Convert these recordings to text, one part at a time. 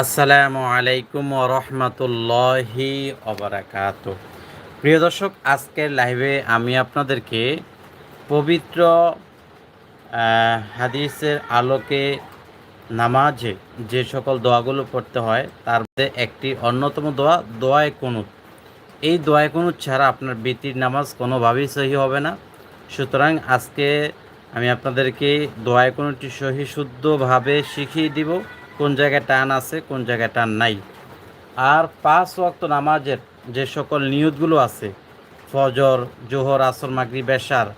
আসসালামু আলাইকুম রহমতুল্লাহি অবরাকাত প্রিয় দর্শক, আজকের লাইভে আমি আপনাদেরকে পবিত্র হাদিসের আলোকে নামাজে যে সকল দোয়াগুলো পড়তে হয়, তার মধ্যে একটি অন্যতম দোয়া, দোয়ায় কুনুত। এই দোয়ায় কুনুত ছাড়া আপনার বৃত্তির নামাজ কোনোভাবেই সহি হবে না। সুতরাং আজকে আমি আপনাদেরকে দোয়ায় কোনোটি সহি শুদ্ধভাবে শিখিয়ে দিব। কোন জায়গায় টান আছে, কোন জায়গায় টান নাই। আর পাঁচ ওয়াক্ত নামাজের যে সকল নিয়তগুলো আছে, ফজর, জোহর, আসর মাগরি বেশার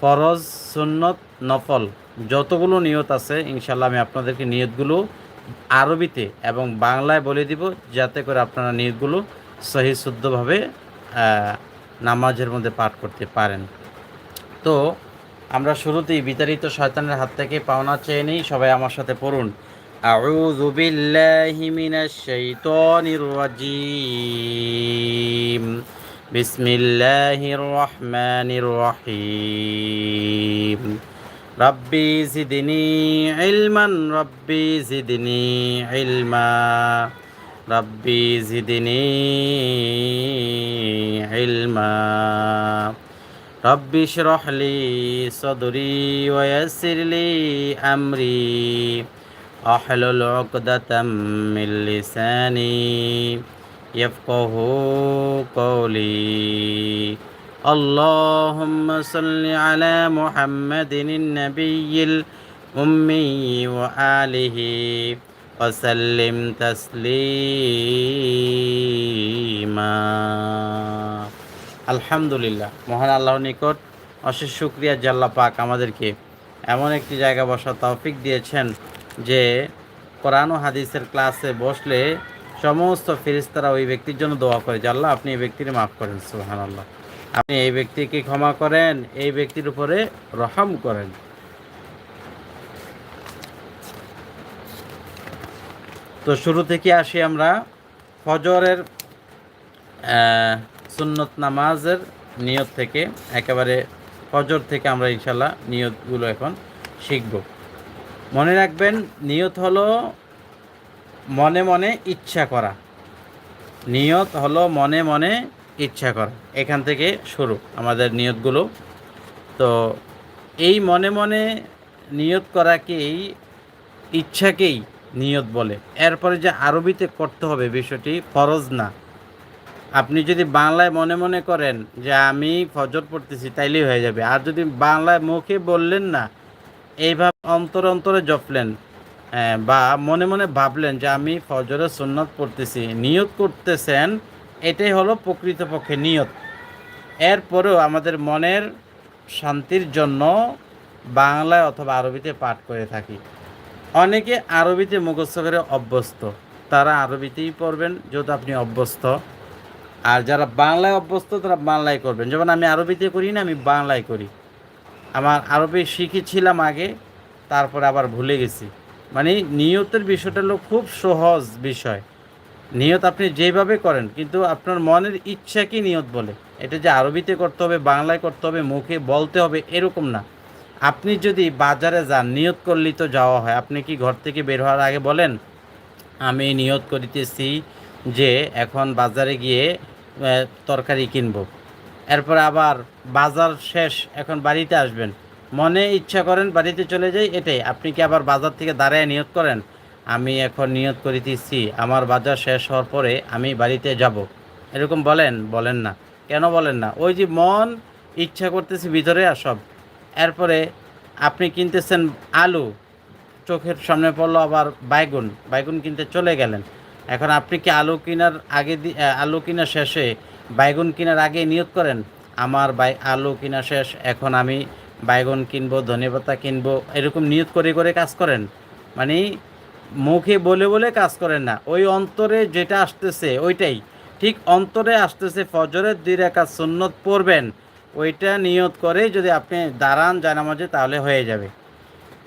ফরজ, সুন্নত, নফল, যতগুলো নিয়ত আছে ইনশাল্লাহ আমি আপনাদেরকে নিয়তগুলো আরবিতে এবং বাংলায় বলে দিব, যাতে করে আপনারা নিয়তগুলো সহি শুদ্ধভাবে নামাজের মধ্যে পাঠ করতে পারেন। তো আমরা শুরুতেই বিতাড়িত শয়তানের হাত থেকে পাওনা চেয়ে নিই, সবাই আমার সাথে পড়ুন। أعوذ بالله من الشيطان الرجيم. بسم الله الرحمن الرحيم. ربي زدني علما ربي زدني علما. ربي زدني علما. ربي اشرح لي صدري ويسر لي أمري. أحلل عقدة من لساني يفقه قولي اللهم صل على محمد النبي الأمي وآله وسلم تسليما আলহামদুলিল্লাহ মহান আল্লাহর নিকট অশেষ শুক্রিয়া জাল্লা পাক আমাদেরকে এমন একটি জায়গা বসার তৌফিক দিয়েছেন যে কোরআন ও হাদিসের ক্লাসে বসলে সমস্ত ফেরিস্তারা ওই ব্যক্তির জন্য দোয়া করে যে, আল্লাহ, আপনি এই ব্যক্তির মাফ করেন সুহান আল্লাহ আপনি এই ব্যক্তিকে ক্ষমা করেন, এই ব্যক্তির উপরে রহম করেন। তো শুরু থেকে আসি আমরা ফজরের সুন্নত নামাজের নিয়ত থেকে। একেবারে ফজর থেকে আমরা ইনশাল্লাহ নিয়তগুলো এখন শিখব। মনে রাখবেন, নিয়ত হলো মনে মনে ইচ্ছা করা। নিয়ত হলো মনে মনে ইচ্ছা করা। এখান থেকে শুরু আমাদের নিয়তগুলো। তো এই মনে মনে নিয়ত করাকেই ইচ্ছাকেই নিয়ত বলে। এরপরে যে আরবিতে করতে হবে বিষয়টি ফরজ না। আপনি যদি বাংলায় মনে মনে করেন যে আমি ফজর পড়তেছি তাইলেই হয়ে যাবে। আর যদি বাংলায় মুখে বললেন না এইভাবে অন্তরে অন্তরে জপলেন হ্যাঁ, বা মনে মনে ভাবলেন যে আমি ফজরের সুন্নত পড়তেছি নিয়ত করতেছেন এটাই হলো প্রকৃতপক্ষে নিয়ত। এরপরেও আমাদের মনের শান্তির জন্য বাংলায় অথবা আরবিতে পাঠ করে থাকি। অনেকে আরবিতে মুখস্থ করে অভ্যস্ত তারা আরবিতেই পড়বেন যেহেতু আপনি অভ্যস্ত। আর যারা বাংলায় অভ্যস্ত তারা বাংলায় করবেন। যেমন আমি আরবিতে করি না আমি বাংলায় করি। আমার আরবি শিখেছিলাম আগে, তারপরে আবার ভুলে গেছি। মানে নিয়তের বিষয়টা হলো খুব সহজ বিষয়। নিয়ত আপনি যেভাবে করেন, কিন্তু আপনার মনের ইচ্ছাকে নিয়ত বলে। এটা যে আরবিতে করতে হবে, বাংলায় করতে হবে, মুখে বলতে হবে, এরকম না। আপনি যদি বাজারে যান, নিয়ত করলেই তো যাওয়া হয়। আপনি কি ঘর থেকে বের হওয়ার আগে বলেন, আমি নিয়ত করিতেছি যে এখন বাজারে গিয়ে তরকারি কিনবো। এরপর আবার বাজার শেষ, এখন বাড়িতে আসবেন। মনে ইচ্ছা করেন বাড়িতে চলে যাই, এটাই। আপনি কি আবার বাজার থেকে দাঁড়ায় নিয়ত করেন? আমি এখন নিয়ত করিতেছি, আমার বাজার শেষ হওয়ার পরে আমি বাড়িতে যাব। এরকম বলেন বলেন না। কেন বলেন না? ওই যে মন, ইচ্ছা করতেছে ভিতরে আর সব। এরপরে আপনি কিনতেছেন আলু, চোখের সামনে পড়ল আবার বাইগুন। বাইগুন কিনতে চলে গেলেন। এখন আপনি কি আলু কেনার আগে আলু কেনার শেষে বাইগুন কেনার আগে নিয়ত করেন। আমার বাই আলু কেনা শেষ, এখন আমি বাইগুন কিনবো ধনেপাতা কিনবো, এরকম নিয়ত করে করে কাজ করেন। মানে মুখে বলে বলে কাজ করেন না। ওই অন্তরে যেটা আসতেছে ওইটাই। ঠিক অন্তরে আসতেছে ফজরের দুই রেখা সুন্নত পড়বেন। ওইটা নিয়ত করে যদি আপনি দাঁড়ান জানামাজে তাহলে হয়ে যাবে।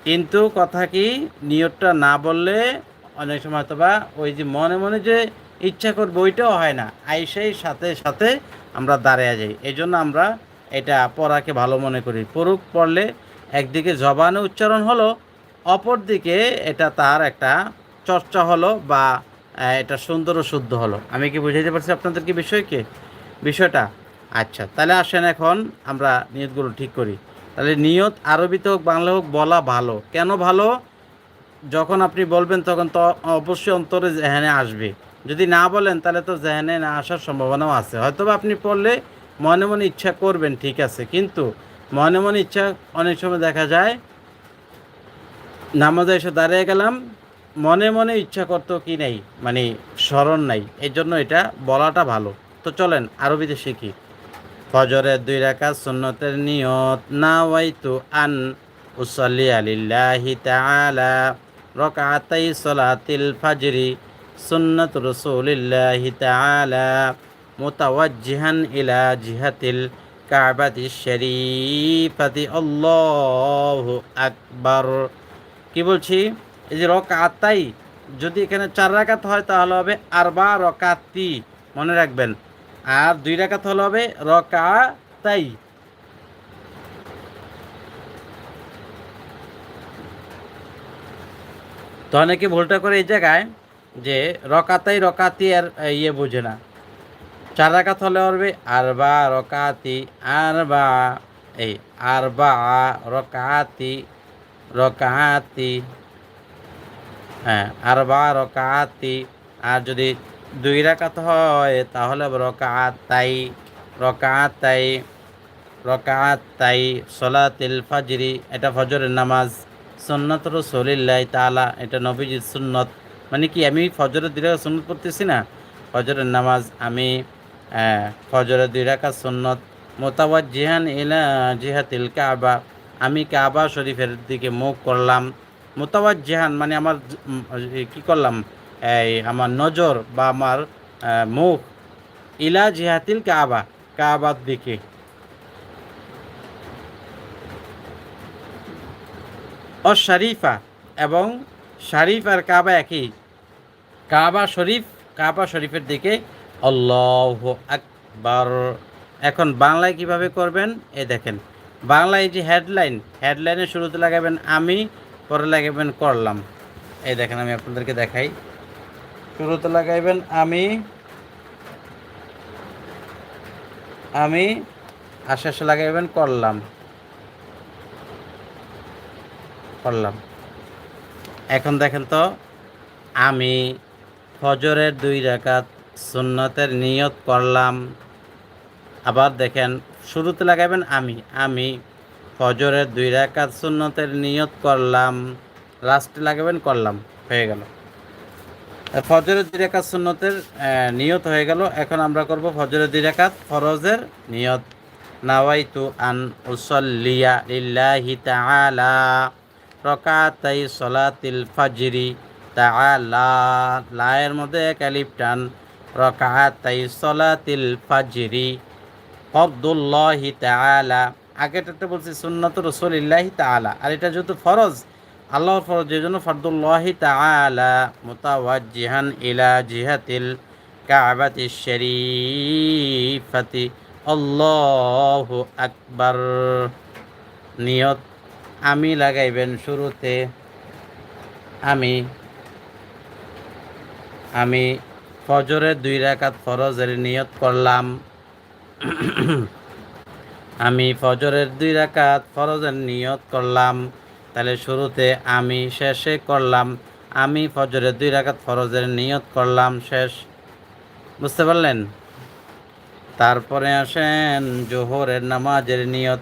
কিন্তু কথা কি নিয়তটা না বললে অনেক সময় হয়তো বা ওই যে মনে মনে যে ইচ্ছা করব ওইটাও হয় না। আইসেই সাথে সাথে আমরা দাঁড়িয়ে যাই। এই জন্য আমরা এটা পড়াকে ভালো মনে করি। পড়ুক, পড়লে একদিকে জবানে উচ্চারণ হলো, অপরদিকে এটা তার একটা চর্চা হলো বা এটা সুন্দর ও শুদ্ধ হলো। আমি কি বুঝাইতে পারছি আপনাদের কি বিষয়কে? বিষয়টা? আচ্ছা তাহলে আসেন এখন আমরা নিয়তগুলো ঠিক করি। তাহলে নিয়ত আরবিতে হোক বাংলা হোক, বলা ভালো। কেন ভালো? যখন আপনি বলবেন তখন তো অবশ্যই অন্তরে জেহানে আসবে। যদি না বলেন, তাহলে তো জেহানে না আসার সম্ভাবনাও আছে। হয়তো আপনি পড়লে মনে মনে ইচ্ছা করবেন, ঠিক আছে। কিন্তু মনে মনে ইচ্ছা, অনেক সময় দেখা যায়, নামাজে এসে দাঁড়িয়ে গেলাম, মনে মনে ইচ্ছা করতো কি নেই মানে স্মরণ নাই। এই জন্য এটা বলাটা ভালো। তো চলেন, আরবিতে শিখি। ফজরের দুই রাকাত সুন্নতের নিয়ত না ওয়াইতু আন উসল্লি আলিল্লাহি তাআলা রকাতাই সলাতিল ফাজরি। সুন্নাত রসুলিল্লাহি তাআলা মুতাওয়াজ্জিহান ইলা জিহাতিল কাবাতি শরীফাতি। আল্লাহু আকবার। কি বলছি? এই যে রকাতাই যদি এখানে চার রাকাত হয় তাহলে হবে আরবা রকাতি। মনে রাখবেন। আর দুই রাকাত হলে হবে রকাতাই। তো অনেকে ভুলটা করে এই জায়গায় যে রকাতাই রকাতি আর ইয়ে বোঝে না। চার রাকাত হলে হবে আরবা রকাতি, আরবা, এই, আরবা রকাতি রকাতি হ্যাঁ আরবা রকাতি। আর যদি দুই রাকাত হয়, তাহলে রকাতাই রকাতাই রকাতাই সলাতিল ফাজরি। এটা ফজরের নামাজ। সুন্নত রসুলিল্লাহ তালা এটা নবীজির সুন্নত। মানে কি আমি ফজরের দুই সুন্নত পড়তেছি না? ফজরের নামাজ আমি আহ, ফজরের দুই রাকাত সুন্নত মোতাবাজ জিহান ইলা জিহাতিল কাবা আমি কাবা শরীফের দিকে মুখ করলাম। মোতাবাজ জিহান মানে আমার কি করলাম? এই আমার নজর বা আমার মুখ ইলা জিহাতিল কাবা কাবার দিকে। ও শরীফা এবং শরীফ আর কাবা একই। কাবা শরীফ, কাবা শরীফের দিকে আল্লাহ আকবার। এখন বাংলায় কীভাবে করবেন? এ দেখেন, বাংলায় যে হেডলাইন হেডলাইনের শুরুতে লাগাবেন আমি, পরে লাগাবেন করলাম। এই দেখেন, আমি আপনাদেরকে দেখাই। শুরুতে লাগাইবেন আমি আমি শেষে লাগাইবেন করলাম। করলাম। এখন দেখেন তো, আমি ফজরের দুই রাকাত সুন্নতের নিয়ত করলাম। আবার দেখেন, শুরুতে লাগাবেন আমি। আমি ফজরের দুই রাকাত সুন্নতের নিয়ত করলাম, লাস্টে লাগাবেন করলাম, হয়ে গেল। ফজরের দুই রাকাত সুন্নতের নিয়ত হয়ে গেল। এখন আমরা করব ফজরের দুই রাকাত ফরজের নিয়ত। নাওয়াইতু আন উসল্লিয়া লিল্লাহি তাআলা। রকাতাই সলাতিল ফাজরি, তাআলা। লায়ের মধ্যে এক আলিফ টান, রকাতাই সলাতিল ফাজরি, ফরদুল্লাহি তাআলা। আগেটাতে বলছি সুন্নত রসুলিল্লাহি তাআলা। আর এটা যেহেতু ফরজ, আল্লাহর ফরজ যে জন্য ফরদুল্লাহি তাআলা। মুতাওয়াজ্জিহান ইলা জিহাতিল কাবাতি শরীফাতি। আল্লাহু আকবার। নিয়ত আমি লাগাইবেন শুরুতে আমি আমি ফজরের দুই রাকাত ফরজের নিয়ত করলাম। আমি ফজরের দুই রাকাত ফরজের নিয়ত করলাম। তাহলে শুরুতে আমি, শেষে করলাম। আমি ফজরের দুই রাকাত ফরজের নিয়ত করলাম, শেষ। বুঝতে পারলেন? তারপরে আসেন জোহরের নামাজের নিয়ত।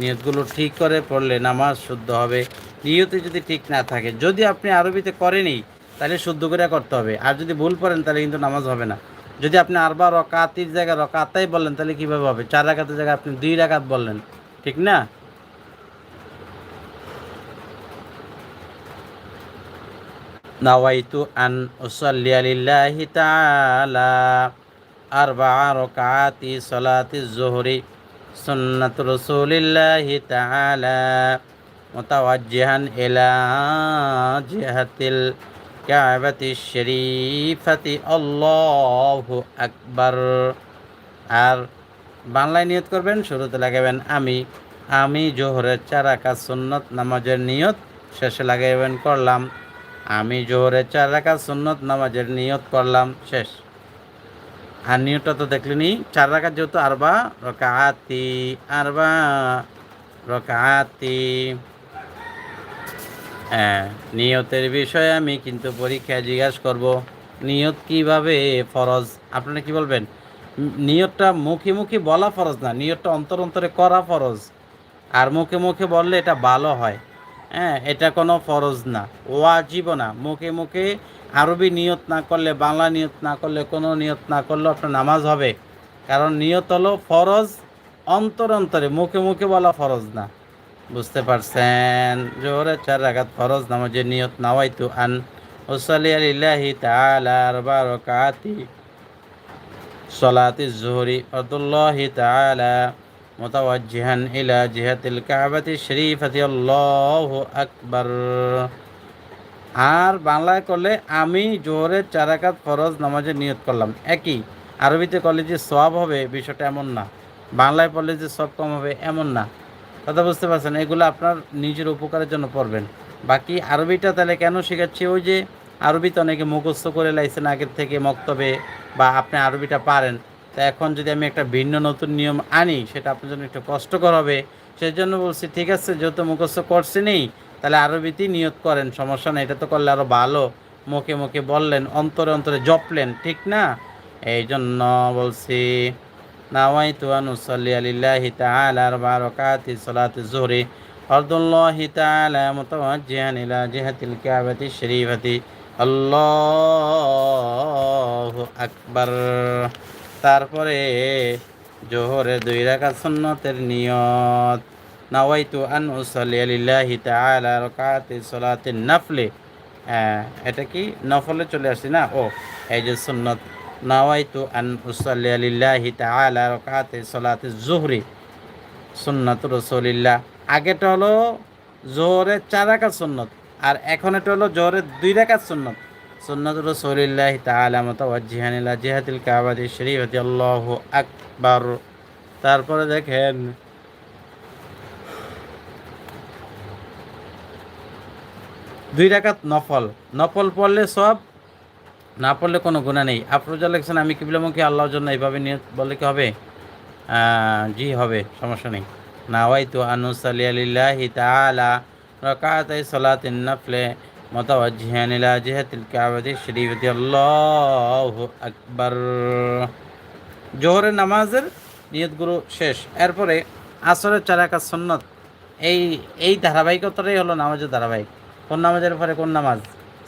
নিয়তগুলো ঠিক করে পড়লে নামাজ শুদ্ধ হবে। নিয়তে যদি ঠিক না থাকে, যদি আপনি আরবিতে করেনি তাহলে শুদ্ধ করে করতে হবে। আর যদি ভুল পড়েন তাহলে কিন্তু নামাজ হবে না। যদি আপনি আরবার রকাতির জায়গায় রকাতাই বললেন তাহলে কীভাবে হবে? চার রাকাতের জায়গায় আপনি দুই রাকাত বললেন, ঠিক না? নাওয়াইতু আন উসাল্লিয়া লিল্লাহি তাআলা আরবা'a রাকাতি সালাতি যুহরি সুন্নাত তাআলা মুতাওয়াজ্জিহান ইলা জিহাতিল কাবাতি শরীফাতি। আল্লাহু আকবার। আর বাংলায় নিয়ত করবেন, শুরুতে লাগাবেন আমি। আমি জোহরের চার রাকাত সুন্নত নামাজের নিয়ত শেষে লাগাইবেন করলাম। আমি জোহরের চার রাকাত সুন্নত নামাজের নিয়ত করলাম, শেষ। আর নিয়তটা তো দেখলেনি। চার রাকাত যেহেতু আরবা রকাতি আরবা রকাতি হ্যাঁ নিয়তের বিষয়ে আমি কিন্তু পরীক্ষায় জিজ্ঞাসা করব, নিয়ত কীভাবে ফরজ? আপনারা কি বলবেন? নিয়তটা মুখে মুখে বলা ফরজ না, নিয়তটা অন্তর অন্তরে করা ফরজ। আর মুখে মুখে বললে এটা ভালো হয়। হ্যাঁ এটা কোনো ফরজ না। ওয়াজিব না। মুখে মুখে আরবি নিয়ত না করলে, বাংলা নিয়ত না করলে, কোনো নিয়ত না করলে আপনার নামাজ হবে। কারণ নিয়ত হলো ফরজ অন্তর অন্তরে। মুখে মুখে বলা ফরজ না। বুঝতে পারছেন? জোহরের চার রাকাত ফরজ নামাজের নিয়ত নাওয়াইতু আন ওসালি আলিল্লাহি তাআলা আরবা রাকাতি সলাতি জোহরি। আব্দুল্লাহি তাআলা মুতাওয়াজ্জিহান ইলা জিহাতিল কাবাতি শরীফাতি, আল্লাহু আকবার। আর বাংলায় করলে আমি জোহরের চার রাকাত ফরজ নামাজের নিয়ত করলাম। একই, আরবিতে করলে যে সব হবে বিষয়টা এমন না। বাংলায় পড়লে যে সব কম হবে এমন না। কথা বুঝতে পারছেন? এগুলো আপনার নিজের উপকারের জন্য পড়বেন। বাকি আরবিটা তাহলে কেন শেখাচ্ছি? ওই যে আরবিতে অনেকে মুখস্থ করে লাইছেন আগের থেকে মক্তবে বা আপনি আরবিটা পারেন। তা এখন যদি আমি একটা ভিন্ন নতুন নিয়ম আনি, সেটা আপনার জন্য একটু কষ্টকর হবে। সেই জন্য বলছি, ঠিক আছে, যেহেতু মুখস্থ করছি নেই, তাহলে আরও বিতি নিয়োগ করেন, সমস্যা নেই, এটা তো করলে আরও ভালো। মুখে মুখে বললেন, অন্তরে অন্তরে জপলেন, ঠিক না? এই জন্য বলছি নাওয়াই তুয়ানুসল্লি আলিল্লাহি তারপরে জোহরে দুই রাকাত সুন্নতের নিয়ত। নাওয়াইতু আন উসাল্লি লিল্লাহি তাআলা রাকাতি সালাতিন নাফলে। হ্যাঁ, এটা কি? নফলে চলে আসছি না? ও এই যে সুন্নত। নাওয়াইতু আন উসাল্লি লিল্লাহি তাআলা রাকাতি সালাতি জুহরি। সুন্নাত রসুলিল্লাহ। আগেটা হলো জোহরের চার রাকাত সুন্নত আর এখন এটা হলো জোহরের দুই রাকাত সুন্নত। সুন্নাত রসুলিল্লাহ তাআলা মুতাওয়াজ্জিহান ইলা জিহাতিল কাবাতি শরীফাতি আল্লাহু আকবার। তারপরে দেখেন, দুই রাকাত নফল। নফল পড়লে সব, না পড়লে কোনো গুণা নেই। আফরোজা লেখছেন, আমি কিবলামুখী, আল্লাহর জন্য এইভাবে নিয়ে বললে কি হবে? জি, হবে, সমস্যা নেই। নাওয়াইতু আনুসালি আলিল্লাহি তাআলা রাকাতাই সালাতিন নাফলে। মুতাওয়াজ্জিহান ইলা জিহাতিল কাবাতি শরীফাতি আল্লাহু আকবার জোহরের নামাজের নিয়তগুলো শেষ। এরপরে আসরের চার রাকাত সুন্নত। এই এই ধারাবাহিকতাটাই হলো নামাজের ধারাবাহিক। কোন নামাজের পরে কোন নামাজ?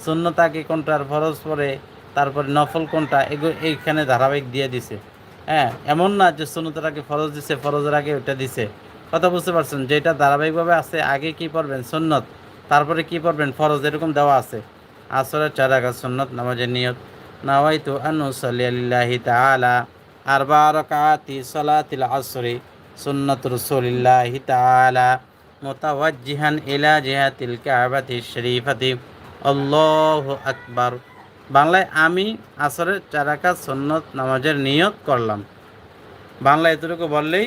সুন্নত আগে কোনটার ফরজ পরে? তারপরে নফল কোনটা? এগুলো এইখানে ধারাবাহিক দিয়ে দিছে। হ্যাঁ এমন না যে সুন্নতের আগে ফরজ দিছে, ফরজের আগে ওটা দিছে। কথা বুঝতে পারছেন? যেটা ধারাবাহিকভাবে আছে, আগে কি পড়বেন? সুন্নত। তারপরে কি পড়বেন? ফরজ এরকম দেওয়া আছে। আসরের চার রাকাত সুন্নত, নামাজের নিয়ত। নাওয়াইতু আনুসাল্লি আলিল্লাহি তাআলা আরবা রাকাতি সালাতিল আসরি সুন্নাত রাসূলিল্লাহি তাআলা মুতাওয়াজ্জিহান ইলা জিহাতিল কাবাতি শরীফাতি। আল্লাহু আকবার। বাংলায় আমি আসরের চার রাকাত সুন্নত, নামাজের নিয়ত করলাম। বাংলা এতটুকু বললেই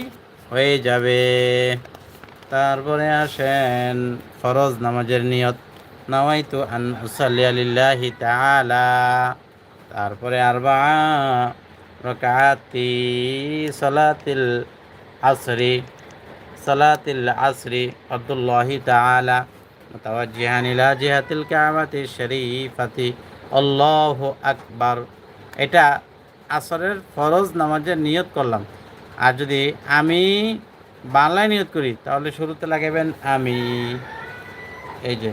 হয়ে যাবে। তারপরে আসেন, ফরজ নামাজের নিয়ত। নাওয়াইতু আন উসাল্লি আলিল্লাহি তাআলা। তারপরে আরবা রকাতি সালাতিল আসরি। সালাতিল আসরি আব্দুল্লাহি মুতাওয়াজ্জিহান ইলা জিহাতিল কাবাতি শরীফাতি। আল্লাহু আকবার। এটা আসরের ফরজ নামাজের নিয়ত করলাম। আর যদি আমি বাংলায় নিয়ত করি, তাহলে শুরুতে লাগাবেন আমি, এই যে,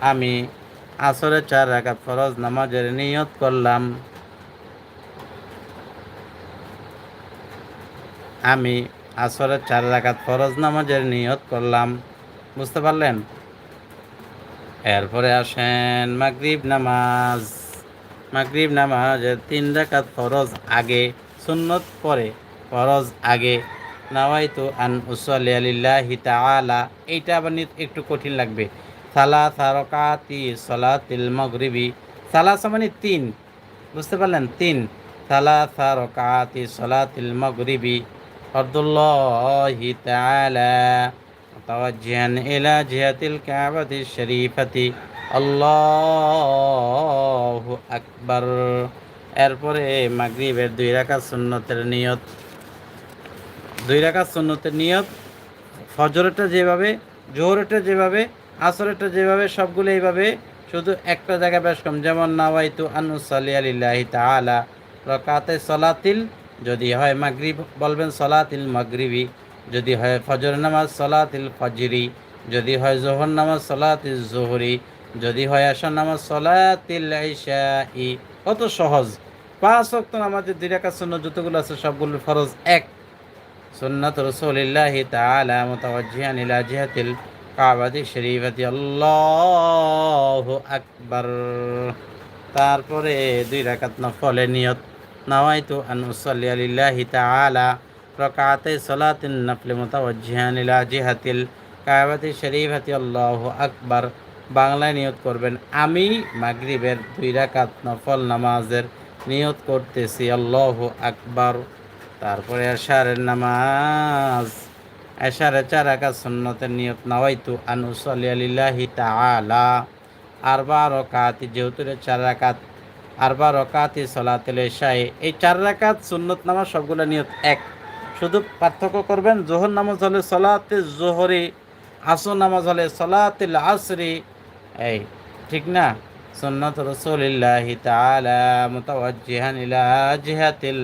আমি আসরের চার রাকাত ফরজ নামাজের নিয়ত করলাম। আমি আসরের চার রাকাত ফরজ নামাজের নিয়ত করলাম। বুঝতে পারলেন? এরপরে আসেন মাগরিব নামাজ। মাগরিব নামাজের তিন রাকাত ফরজ আগে সুন্নত পরে ফরজ আগে নাওয়াইতু আন উসাল্লি আলিল্লাহি তাআলা এইটা আবার নিত- একটু কঠিন লাগবে সালাসা রাকাতি সালাতিল মাগরিবি সালাসা মানে তিন বুঝতে পারলেন তিন সালাসা রাকাতি সালাতিল মাগরিবি ফরদুল্লাহি তাআলা متوجها إلى جهة الكعبة الشريفة الله أكبر এরপরে মাগরিবের দুই রাকাত সুন্নতের নিয়ত দুই রাকাত সুন্নতের নিয়ত ফজরটা যেভাবে জোহরটা যেভাবে আসরটা যেভাবে, সবগুলো এইভাবে শুধু একটা জায়গায় বেশ কম যেমন, নাওয়াইতু আনুসাল্লি আলিল্লাহি তাআলা, রকাতে সলাতিল যদি হয় মাগরিব, বলবেন সলাতিল মাগরিবি, যদি হয় ফজর নামাজ সলাতিল ফজরি, যদি হয় জোহর নামাজ সলাতিল জোহরি, যদি হয় আশার নামাজ সলাতিল কত সহজ। পাঁচ ওয়াক্ত নামাজের দুই রাকাত সুন্নত যতগুলো আছে সবগুলো ফরজ এক। সুন্নাত রসুলিল্লাহ তাআলা মুতাওয়াজ্জিহান ইলা জিহাতিল কাবাতি শরীফাতি। আল্লাহু আকবার। তারপরে দুই রাকাত নফলে নিয়ত। নাওয়াইতু আন উসাল্লি আলিল্লাহি তাআলা রাকাতে সালাতিন নফলে মুতাওয়াজ্জিহান ইলা জিহাতিল কাবাতি শরীফাতি। আল্লাহু আকবার। বাংলায় নিয়ত করবেন, আমি মাগরিবের দুই রাকাত নফল নামাজের নিয়ত করতেছি। আল্লাহু আকবার। তারপরে এশারের নামাজ। এশারে চার রাকাত সুন্নতের নিয়ত নাওয়াইতু আন উসাল্লি আলিল্লাহি তাআলা। আরবা রকাতি, যেহেতু চার রাকাত, আরবা রকাতি সলাতেল এশাই এই চার রাকাত, সুন্নত, নামাজ সবগুলো নিয়ত এক। শুধু পার্থক্য করবেন, জোহর নামাজ হলে সলাতে জোহরি, আসর নামাজ হলে সলাতিল আসরি। এই, ঠিক না? সুন্নত রসুলিল্লাহি তাআলা মুতাওয়াজ্জিহান ইলা জিহাতিল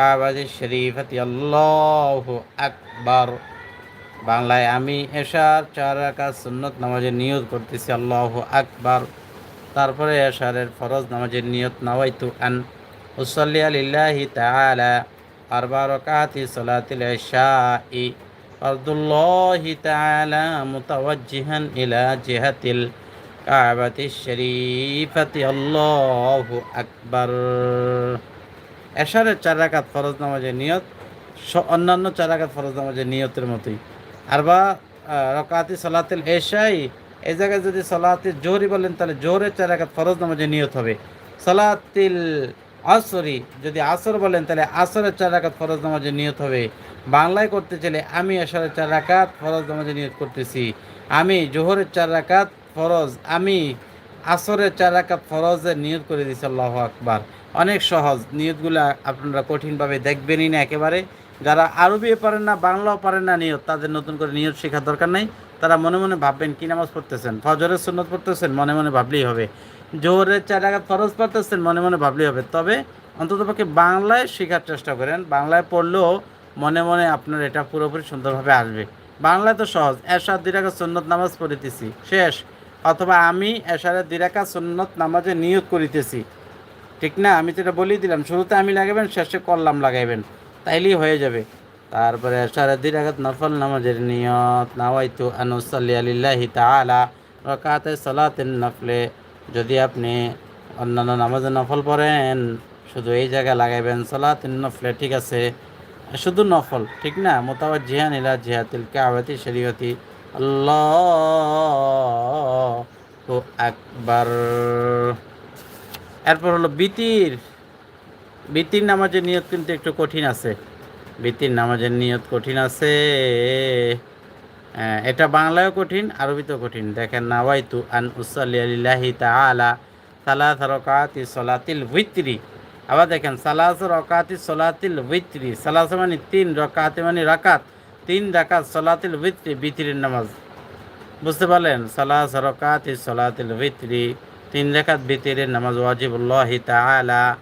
কাবাতি শরীফাতি আল্লাহু আকবার। বাংলায় আমি এশার চার রাকাত সুন্নত নামাজের নিয়ত করতেছি, আল্লাহু আকবার। তারপরে এশারের ফরজ নামাজের নিয়ত নাওয়াইতু আন উসাল্লি আলিল্লাহি তাআলা আরবা রাকাতি সালাতিল ইশাই। ফরদুল্লাহি তাআলা মুতাওয়াজ্জিহান ইলা জিহাতিল কাবাতি শরীফাতি আল্লাহু আকবার। এশারের চার রাকাত ফরজ নামাজের নিয়ত অন্যান্য চার রাকাত ফরজ নামাজের নিয়তের মতোই। আর বা রকাতি সলাতিল এশাই এই জায়গায় যদি সলাতিল জোহরি বলেন, তাহলে জোহরের চার রাকাত ফরজ নামাজের নিয়ত হবে। সলাতিল আসরি যদি আসর বলেন, তাহলে আসরের চার রাকাত ফরজ নামাজের নিয়ত হবে। বাংলায় করতে চাইলে আমি এশারের চার রাকাত ফরজ নামাজের নিয়ত করতেছি। আমি জোহরের চার রাকাত ফরজ, আমি আসরের চার রাকাত ফরজের নিয়ত করে দিছি, আল্লাহ আকবার। অনেক সহজ। নিয়তগুলো আপনারা কঠিনভাবে দেখবেনই না একেবারে। যারা আরবিও পারেন না, বাংলাও পারেন না নিয়ত, তাদের নতুন করে নিয়ত শেখার দরকার নেই। তারা মনে মনে ভাববেন, কী নামাজ পড়তেছেন? ফজরের সুন্নত পড়তেছেন? মনে মনে ভাবলেই হবে। জোহরের চার রাকাত ফরজ পড়তেছেন? মনে মনে ভাবলেই হবে। তবে অন্ততপক্ষে বাংলায় শেখার চেষ্টা করেন। বাংলায় পড়লেও মনে মনে আপনার এটা পুরোপুরি সুন্দরভাবে আসবে। বাংলায় তো সহজ। এরশাদ দিরাকা সুন্নত নামাজ পড়িতেছি। শেষ। অথবা আমি এশারের দিরাকা সুন্নত নামাজে নিয়োগ করিতেছি। ঠিক না? আমি তো এটা বলেই দিলাম, শুরুতে আমি লাগাবেন শেষে করলাম লাগাইবেন। তাইলেই হয়ে যাবে। তারপরে এশারের দুই রাকাত নফল নামাজের নিয়ত, নাওয়াইতু আনুসাল্লি আলিল্লাহি তাআলা, রাকাতে সালাতেন নফলে যদি আপনি অন্যান্য নামাজে নফল পড়েন, শুধু এই জায়গায় লাগাইবেন সালাতেন নফলে ঠিক আছে। শুধু নফল, ঠিক না? মোতাবাজ জিহান ইলা জিহাতিল কাবাতি শরীয়তি। আল্লাহ আকবার। এরপর হলো বিতির। বিতির নামাজের নিয়ত কিন্তু একটু কঠিন আছে। বিতির নামাজের নিয়ত কঠিন আছে। এটা বাংলায়ও কঠিন, আরবিতেও কঠিন। দেখেন, নাওয়াইতু আন উসাল্লি আলিল্লাহি তাআলা সালাস রকাতি সলাতিল ভিত্রি আবার দেখেন সালাস রকাতি সলাতিল ভিত্রি সালাস মানে তিন রকাতে মানে রাকাত। তিন রাকাত সলাতিল ভিত্রি বিতিরের নামাজ। বুঝতে পারলেন? সালাস রকাতি সলাতিল ভিত্রি তিন রাকাত বিতিরের নামাজ ওয়াজিবুল্লাহি তাআলা।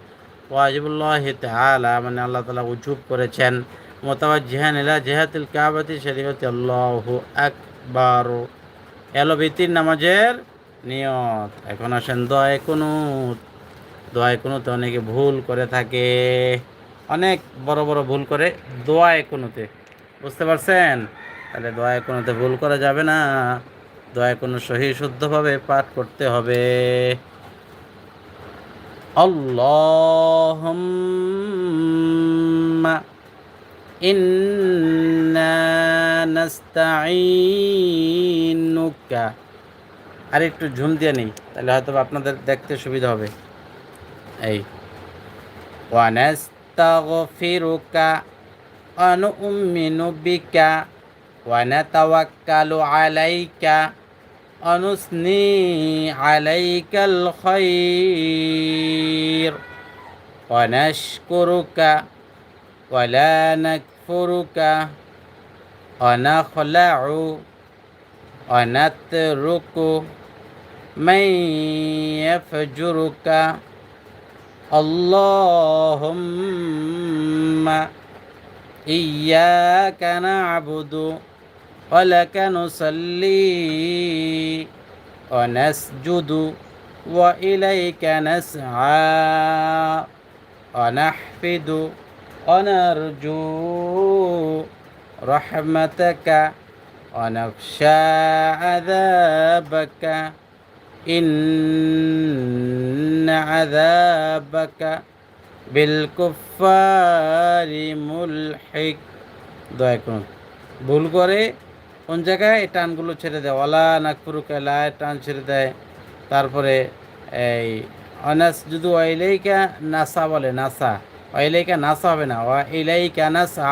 ওয়াজিবুল্লাহি তাআলা মানে আল্লাহ তালা উজুব করেছেন। মোতাবাজ্জিহান ইলা জিহাতিল কাবাতি শরীফতি। আল্লাহু আকবার। এলো বিতির নামাজের নিয়ত। এখন আসেন, দয় কুনুত। দোয়ায় কুনুতে অনেকে ভুল করে থাকে। অনেক বড় বড় ভুল করে দোয়ায় কুনুতে। বুঝতে পারছেন? তাহলে দোয়ায় কুনুতে ভুল করা যাবে না। দোয়ায় কোনো সহি শুদ্ধভাবে পাঠ করতে হবে। আল্লাহুম্মা আর একটু ঝুম দিয়ে নেই, তাহলে হয়তো আপনাদের দেখতে সুবিধা হবে। এই ওয়ানাস্তাগফিরুকা অনুমিনু ونتوكل عليك. ونثني عليك الخير. ونشكرك ولا نكفرك. ونخلع ونترك من يفجرك. اللهم إياك نعبد ولك نصلي ونسجد وإليك نسعى ونحفد ونرجو رحمتك ونخشى عذابك إن عذابك بالكفار ملحق দয়া করুন ভুল করে কোন জায়গায়? এই টানগুলো ছেড়ে দেয়। ওলা নাগপুরুকে লায় টান ছেড়ে দেয়। তারপরে এই অনাস যদি ওয়াইলাইকা নাসা বলে, নাসা। ওয়াইলাইকা নাসা হবে না। ওয়া ইলাইকা নাসা,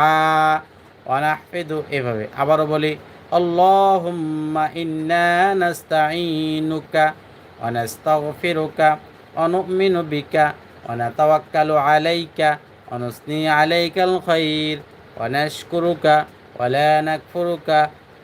ওয়ানাহফিদু এভাবে। আবারও বলি, আল্লাহুম্মা ইন্না নাস্তাঈনুকা ওয়া নাস্তাগফিরুকা ওয়া নু'মিনু বিকা ওয়া নাতাওয়াক্কালু আলাইকা ওয়া নুসনি আলাইকাল খাইর ওয়া নাশকুরুকা ওয়া লা নাকফুরুকা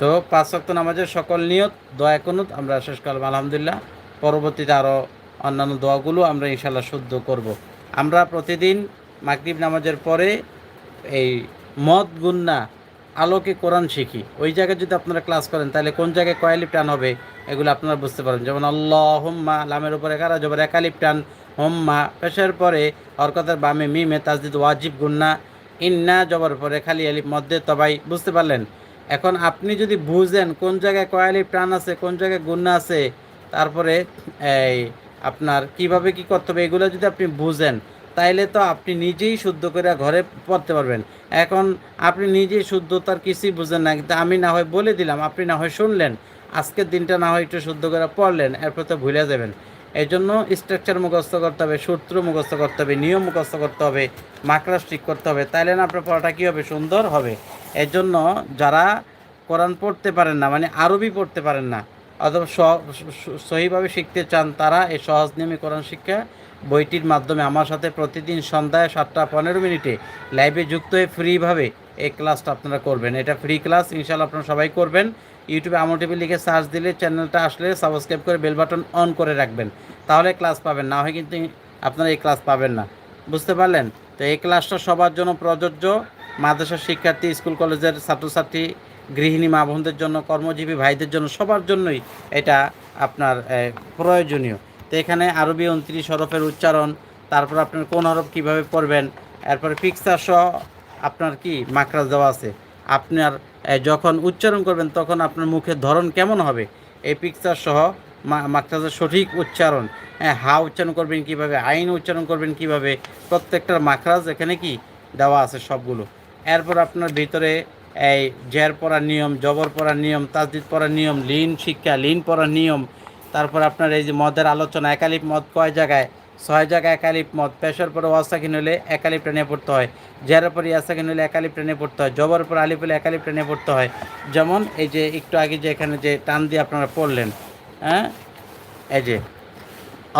তো পাঁচ ওয়াক্ত নামাজের সকল নিয়ত, দয়া কুনুত, আমরা শেষ করলাম, আলহামদুলিল্লাহ। পরবর্তীতে আরও অন্যান্য দোয়াগুলো আমরা ইনশাল্লাহ শুদ্ধ করব। আমরা প্রতিদিন মাগরিব নামাজের পরে এই মদ, গুন্না, আলোকে কোরআন শিখি। ওই জায়গায় যদি আপনারা ক্লাস করেন, তাহলে কোন জায়গায় কয়ালিপ টান হবে, এগুলো আপনারা বুঝতে পারেন। যেমন আল্লাহ হোম্মা লামের উপরে কারা জবর একালিপ টান, হোম্মা, পেশের পরে হরকতের বামে মিমে, তাজদিদ, ওয়াজিব, গুন্না, ইন্না, জবর পরে খালি আলিপ মধ্যে তবাই, বুঝতে পারলেন? এখন আপনি যদি বুঝেন কোন জায়গায় কয়ালি প্রাণ আছে, কোন জায়গায় গুন্না আছে, তারপরে এই আপনার কীভাবে কি করতে হবে, এগুলো যদি আপনি বুঝেন, তাইলে তো আপনি নিজেই শুদ্ধ করে ঘরে পড়তে পারবেন। এখন আপনি নিজেই শুদ্ধতার কিছুই বুঝেন না, কিন্তু আমি না হয় বলে দিলাম, আপনি না হয় শুনলেন, আজকের দিনটা না হয় একটু শুদ্ধ করে পড়লেন, এরপর তো ভুলে যাবেন। এই জন্য স্ট্রাকচার মুখস্থ করতে হবে, সূত্র মুখস্থ করতে হবে, নিয়ম মুখস্থ করতে হবে, মাকড়াস ঠিক করতে হবে। তাইলে না আপনার পড়াটা কী হবে? সুন্দর হবে। এর জন্য যারা কোরআন পড়তে পারেন না মানে আরবি পড়তে পারেন না, অথবা সহিভাবে শিখতে চান, তারা এই সহজ নিয়মে কোরআন শিক্ষা বইটির মাধ্যমে আমার সাথে প্রতিদিন সন্ধ্যায় সাতটা পনেরো মিনিটে লাইভে যুক্ত হয়ে ফ্রিভাবে এই ক্লাসটা আপনারা করবেন। এটা ফ্রি ক্লাস ইনশাল্লাহ আপনারা সবাই করবেন। ইউটিউবে আমল টিভি লিখে সার্চ দিলে চ্যানেলটা আসলে সাবস্ক্রাইব করে বেল বাটন অন করে রাখবেন। তাহলে ক্লাস পাবেন, না হয় কিন্তু আপনারা এই ক্লাস পাবেন না। বুঝতে পারলেন? তো এই ক্লাসটা সবার জন্য প্রযোজ্য। মাদ্রাসা শিক্ষার্থী স্কুল কলেজের ছাত্রছাত্রী, গৃহিণী, মা বোনদের জন্য, কর্মজীবী ভাইদের জন্য, সবার জন্যই এটা আপনার প্রয়োজনীয়। তো এখানে আরবি উনত্রিশ হরফের উচ্চারণ, তারপর আপনার কোন হরফ কীভাবে পড়বেন, এরপরে পিক্সার সহ আপনার কি মাকড়াস দেওয়া আছে। আপনার যখন উচ্চারণ করবেন, তখন আপনার মুখের ধরন কেমন হবে? এই পিকচার সহ মাকড়াসের সঠিক উচ্চারণ। হ্যাঁ হা উচ্চারণ করবেন কীভাবে? আইন উচ্চারণ করবেন কীভাবে? প্রত্যেকটার মাকড়াজ এখানে কি দেওয়া আছে সবগুলো? এরপর আপনার ভিতরে এই জের পড়ার নিয়ম, জবর পড়ার নিয়ম, তাজদিদ পড়ার নিয়ম, লিন শিক্ষা, লিন পড়ার নিয়ম, তারপর আপনার এই যে মদের আলোচনা, একালিপ মদ কয় জায়গায়? ছয় জায়গায় একালিপ মদ। পেশার পরে ওয়াসাকিন হলে একালিপ ট্রেনে পড়তে হয়। জের পরে ইয়াসাকিন হলে একালিপ ট্রেনে পড়তে হয়। জবর পর আলিপ হলে একালিপ ট্রেনে পড়তে হয়। যেমন এই যে একটু আগে যে এখানে যে টান দিয়ে আপনারা পড়লেন হ্যাঁ? এই যে,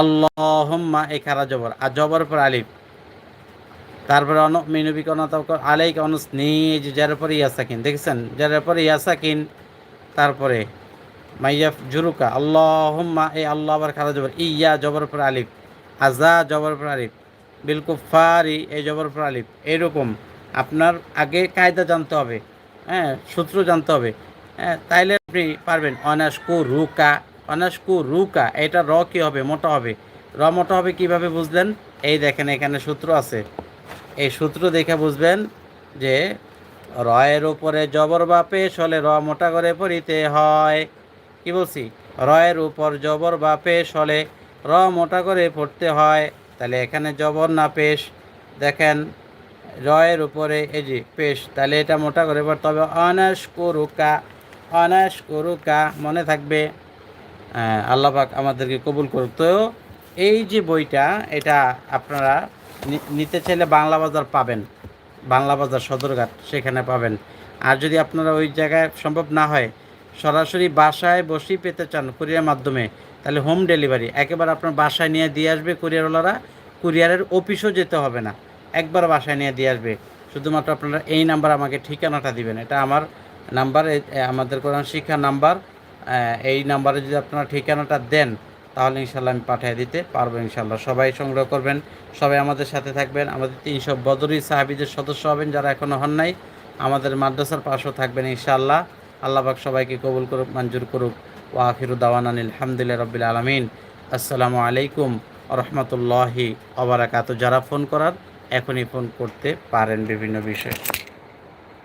আল্লাহম্মা এই খারা জবর। আর জবর পর আলিফ। তারপরে অন মিনবিক আলাইক অনুস নিজ যার পরে ইয়াসাকিন। দেখেছেন? যার পরে ইয়াসাকিন, তারপরে মাইয়াফ জুরুকা। আল্লাহম্মা এই আল্লাহ আবার খারা জবর। ইয়া জবর পর আলিফ। আজা জবর পর আলিফ বিলকুফারি এই জবর আলিফ এরকম আপনার আগে কায়দা জানতে হবে হ্যাঁ সূত্র জানতে হবে। হ্যাঁ তাইলে আপনি পারবেন। অনাসকু রুকা অনাসকু রুকা, এটা র কী হবে? মোটা হবে। র মোটা হবে কীভাবে বুঝলেন? এই দেখেন, এখানে সূত্র আছে। এই সূত্র দেখে বুঝবেন যে রয়ের উপরে জবর বা পেশ হলে র মোটা করে পড়িতে হয়। কি বলছি? রয়ের উপর জবর বা পেশ হলে র মোটা করে পড়তে হয়। তাহলে এখানে জবর না পেশ। দেখেন রয়ের উপরে এই যে পেশ তাহলে এটা মোটা করে পড়তে হবে। অনাস করুকা অনাস করুকা মনে থাকবে আহ, আল্লাহ পাক আমাদেরকে কবুল করুক। তো এই যে বইটা এটা আপনারা নিতে চাইলে বাংলা বাজার পাবেন। বাংলা বাজার সদরঘাট সেখানে পাবেন। আর যদি আপনারা ওই জায়গায় সম্ভব না হয় সরাসরি বাসায় বসেই পেতে চান কুরিয়ার মাধ্যমে তাহলে হোম ডেলিভারি। একেবারে আপনার বাসায় নিয়ে দিয়ে আসবে কুরিয়ারওয়ালারা। কুরিয়ারের অফিসও যেতে হবে না। একবার বাসায় নিয়ে দিয়ে আসবে। শুধুমাত্র আপনারা এই নাম্বার আমাকে ঠিকানাটা দিবেন। এটা আমার নাম্বার আমাদের কোরআন শিক্ষা নাম্বার। এই নাম্বারে যদি আপনারা ঠিকানাটা দেন, তাহলে ইনশাল্লাহ আমি পাঠিয়ে দিতে পারব ইনশাল্লাহ সবাই সংগ্রহ করবেন, সবাই আমাদের সাথে থাকবেন। আমাদের তিনশো বদরি সাহাবিদের সদস্য হবেন যারা এখনও হন নাই। আমাদের মাদ্রাসার পাশেও থাকবেন ইনশাআল্লাহ। আল্লাহ পাক সবাইকে কবুল করুক, মঞ্জুর করুক। ওয়া আখিরু দাওয়ানান আলহামদুলিল্লাহ রবিল আলমিন। আসসালামু আলাইকুম রহমতুল্লাহি অবরাকাত যারা ফোন করার এখনই ফোন করতে পারেন বিভিন্ন বিষয়ে।